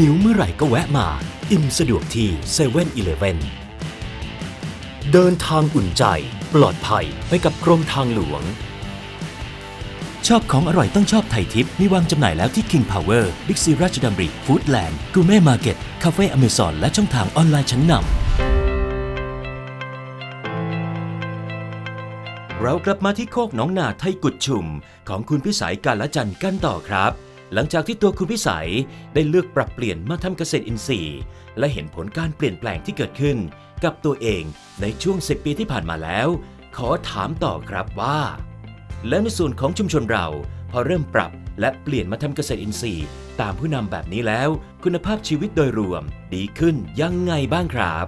หิวเมื่อไหร่ก็แวะมา อิ่มสะดวกที่7 e เ e ่ e อเเดินทางอุ่นใจ ปลอดภัยไปกับกรมทางหลวง ชอบของอร่อยต้องชอบไทยทิป มีวางจำหน่ายแล้วที่ King Power Big C ราชดำริฟู้ดแลนด์กูเม่มาร์เก็ตคาเฟ่อเมซอนและช่องทางออนไลน์ชั้นนำเรากลับมาที่โคกหนองนาไทยกุดชุม ของคุณพิสัยการละจันทร์กันต่อครับ หลังจากที่ตัวคุณพิสัยได้เลือกปรับเปลี่ยนมาทำเกษตรอินทรีย์ และเห็นผลการเปลี่ยนแปลงที่เกิดขึ้น กับตัวเองในช่วง 10 ปีที่ผ่านมาแล้ว ขอถามต่อครับว่า และในส่วนของชุมชนเราพอเริ่มปรับและเปลี่ยนมาทำเกษตรอินทรีย์ ตามผู้นำแบบนี้แล้ว คุณภาพชีวิตโดยรวม ดีขึ้นยังไงบ้างครับ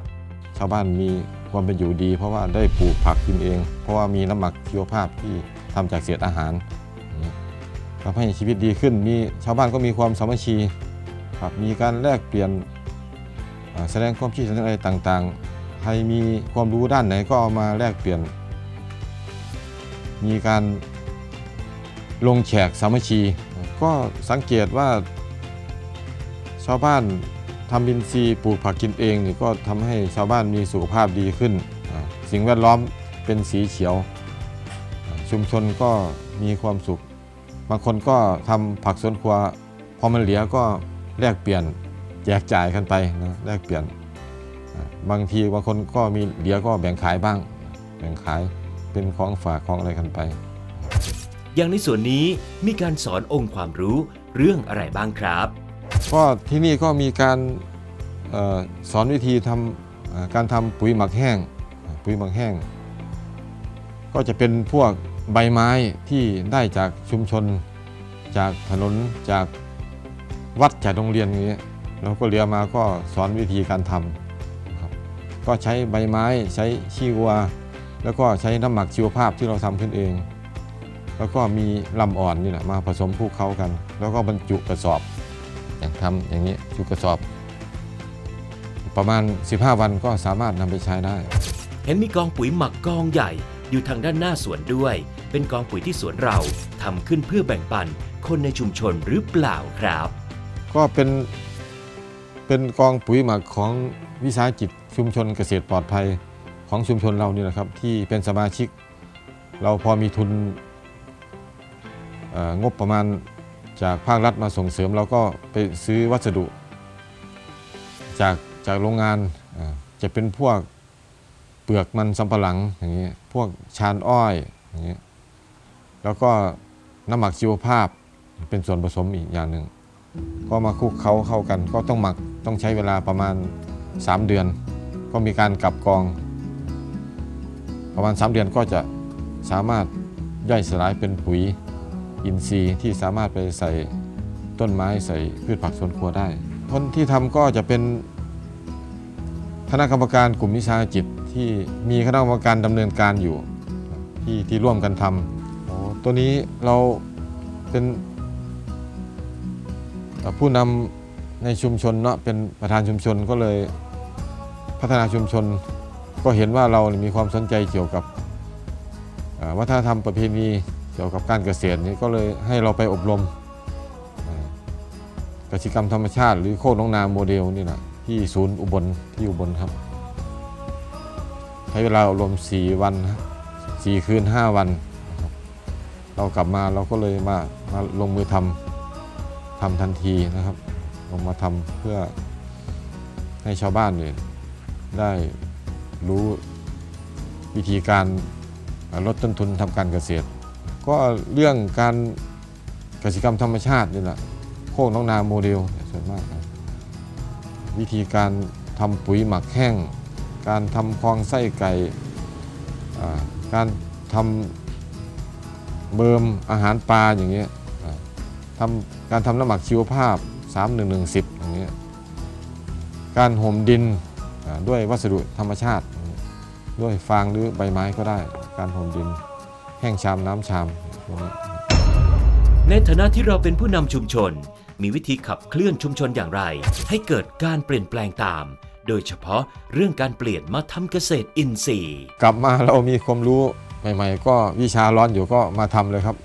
ชาวบ้านมีความเป็นอยู่ดี เพราะว่าได้ปลูกผักกินเอง เพราะว่ามีน้ำหมักชีวภาพที่ทำจากเศษอาหาร ทำให้ชีวิตดีขึ้น มีชาวบ้านก็มีความสามัคคีครับมีการแลกเปลี่ยนแสดงความคิดเห็นอะไรต่างๆ ใครมีความรู้ด้านไหนก็เอามาแลกเปลี่ยน มีการลงแขกสามัคคีก็สังเกตว่าชาวบ้านทำอินทรีปลูกผักกินเองนี่ก็ทำให้ชาวบ้านมีสุขภาพดีขึ้น สิ่งแวดล้อมเป็นสีเขียว ชุมชนก็มีความสุข บางคนก็ทำผักสวนครัวพอมันเหลือก็แลกเปลี่ยนแจกจ่ายกันไปนะแลกเปลี่ยนอ่าบางทีบางคนก็มีเหลือก็แบ่งขายบ้าง แบ่งขายเป็นของฝากของอะไรกันไป อย่างในส่วนนี้มีการสอนองค์ความรู้เรื่องอะไรบ้างครับ ก็ที่นี่ก็มีการเออสอนวิธีทำเอ่อการทำปุ๋ยหมักแห้งอ่าปุ๋ยหมักแห้ง ก็จะเป็นพวก ใบไม้ที่ได้จากชุมชน จากถนนจากวัดจากโรงเรียนอย่างเงี้ยเราก็เรียมาก็สอนวิธีการทำครับก็ใช้ใบไม้ใช้ขี้วัว แล้วก็ใช้น้ำหมักชีวภาพที่เราทำขึ้นเอง แล้วก็มีลำอ่อนนี่แหละมาผสมคลุกเคล้ากัน แล้วก็บรรจุกระสอบ อย่างทำอย่างนี้ชุกกระสอบ ประมาณ 15 วันก็สามารถนำไปใช้ได้ เห็นมีกองปุ๋ยหมักกองใหญ่อยู่ทางด้านหน้าสวนด้วย เป็นกองปุ๋ยที่สวนเราทำขึ้นเพื่อแบ่งปันคนในชุมชนหรือเปล่าครับ ก็เป็นเป็นกองปุ๋ยหมักของวิสาหกิจชุมชนเกษตรปลอดภัยของชุมชนเรานี่แหละครับ ที่เป็นสมาชิก เราพอมีทุนงบประมาณจากภาครัฐมาส่งเสริมเราก็ไปซื้อวัสดุ จากจากโรงงานจะเป็นพวกเปลือกมันสำปะหลังอย่างนี้ยพวกชานอ้อยอย่างนี้ย แล้วก็น้ำหมักชีวภาพเป็นส่วนผสมอีกอย่างหนึ่ง ก็มาคลุกเขาเข้ากัน ก็ต้องหมักต้องใช้เวลาประมาณ 3 เดือน ก็มีการกลับกอง ประมาณ 3 เดือนก็จะสามารถย่อยสลายเป็นปุ๋ยอินทรีย์ที่สามารถไปใส่ต้นไม้ใส่พืชผักสวนครัวได้ คนที่ทำก็จะเป็นคณะกรรมการกลุ่มวิชาจิตที่มีคณะกรรมการดำเนินการอยู่ที่ที่ร่วมกันทำโอ้ ตัวนี้เราเป็นผู้นำในชุมชนเนาะเป็นประธานชุมชนก็เลยพัฒนาชุมชน ก็เห็นว่าเรามีความสนใจเกี่ยวกับเอ่อวัฒนธรรมประเพณีเกี่ยวกับการเกษตรนี้ก็เลยให้เราไปอบรมกสิกรรมธรรมชาติหรือโคกน้องนาโมเดลนี่แหละที่ศูนย์อุบลที่อุบลครับ ใช้เวลาอบรม 4 วันนะสี่คืน 5 วัน เรากลับมาเราก็เลยมามาลงมือทำทำทันทีนะครับ ลงมาทำเพื่อให้ชาวบ้านเนี่ยได้รู้วิธีการลดต้นทุนทำการเกษตร ก็เรื่องการกสิกรรมธรรมชาตินี่แหละโคกน้องนาโมเดลส่วนมากวิธีการทำปุ๋ยหมักแห้ง การทำคลองไส้ไก่การทำ เบิมอาหารปลาอย่างเงี้ยทำการทำน้ำหมักชีวภาพ 31110อย่างเงี้ยการห่มดินอ่าด้วยวัสดุธรรมชาติ ด้วยฟางหรือใบไม้ก็ได้ การห่มดินแห้งชามน้ำชามพวกนี้ในฐานะที่เราเป็นผู้นำชุมชน มีวิธีขับเคลื่อนชุมชนอย่างไร ให้เกิดการเปลี่ยนแปลงตาม โดยเฉพาะเรื่องการเปลี่ยนมาทำเกษตรอินทรีย์ กลับมาเรามีความรู้ ใหม่ๆ ก็วิชาร้อนอยู่ก็มาทำเลยครับ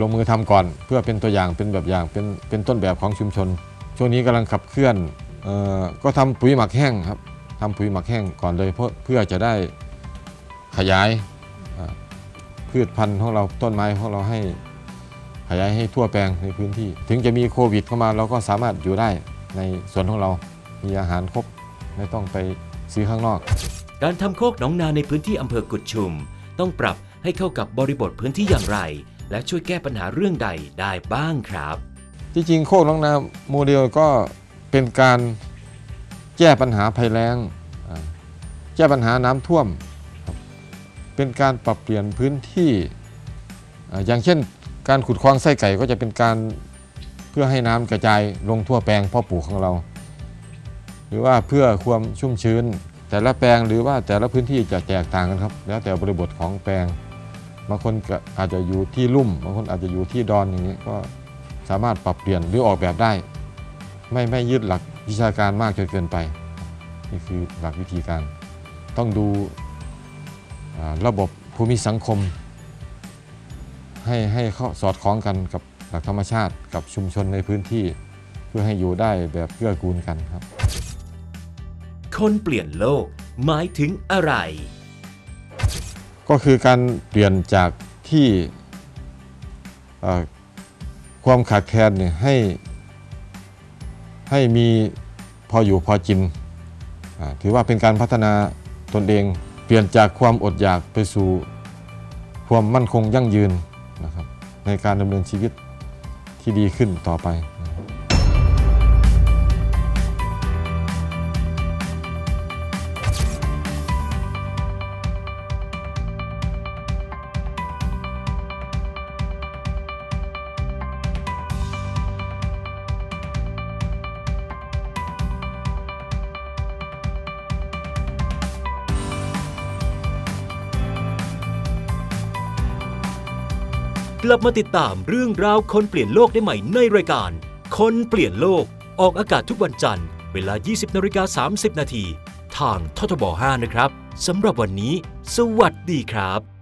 ลงมือทำก่อนเพื่อเป็นตัวอย่างเป็นแบบอย่างเป็นเป็นต้นแบบของชุมชน ช่วงนี้กำลังขับเคลื่อนออก็ทำปุ๋ยหมักแห้งครับทำปุ๋ยหมักแห้งก่อนเลยเพื่อเพื่อจะได้ขยายพืชพันธุ์ของเราต้นไม้ของเราให้ขยายให้ทั่วแปลงในพื้นที่ ถึงจะมีโควิดเข้ามาเราก็สามารถอยู่ได้ในสวนของเรา มีอาหารครบไม่ต้องไปซื้อข้างนอก การทำโคกหนองนาในพื้นที่อำเภอกุดชุม ต้องปรับให้เข้ากับบริบทพื้นที่อย่างไร และช่วยแก้ปัญหาเรื่องใดได้บ้างครับที่จริงโคกน้องนาโมเดลก็เป็นการแก้ปัญหาภัยแล้ง แก้ปัญหาน้ำท่วม เป็นการปรับเปลี่ยนพื้นที่ อย่างเช่น การขุดคลองไส้ไก่ก็จะเป็นการเพื่อให้น้ำกระจายลงทั่วแปลงพ่อปลูกของเรา หรือว่าเพื่อความชุ่มชื้น แต่ละแปลงหรือว่าแต่ละพื้นที่จะแตกต่างกันครับ แล้วแต่บริบทของแปลงบางคนก็อาจจะอยู่ที่ลุ่มบางคนอาจจะอยู่ที่ดอนอย่างนี้ก็สามารถปรับเปลี่ยนหรือออกแบบได้ ไม่ไม่ยึดหลักวิชาการมากจนเกินไป นี่คือหลักวิธีการ ต้องดูระบบภูมิสังคม ให้ให้เข้าสอดคล้องกันกับหลักธรรมชาติกับชุมชนในพื้นที่ เพื่อให้อยู่ได้แบบเกื้อกูลกันครับ คนเปลี่ยนโลก หมายถึงอะไร ก็คือการเปลี่ยนจากที่เอ่อความขาดแคลนเนี่ยให้ให้มีพออยู่พอกินอ่าถือว่าเป็นการพัฒนาตนเอง เปลี่ยนจากความอดอยากไปสู่ความมั่นคงยั่งยืนนะครับในการดำเนินชีวิตที่ดีขึ้นต่อไป กลับมาติดตามเรื่องราวคนเปลี่ยนโลกได้ใหม่ในรายการ คนเปลี่ยนโลกออกอากาศทุกวันจันทร์ เวลา 20นาฬิกา30 นาที ทางททบ 5 นะครับสำหรับวันนี้ สวัสดีครับ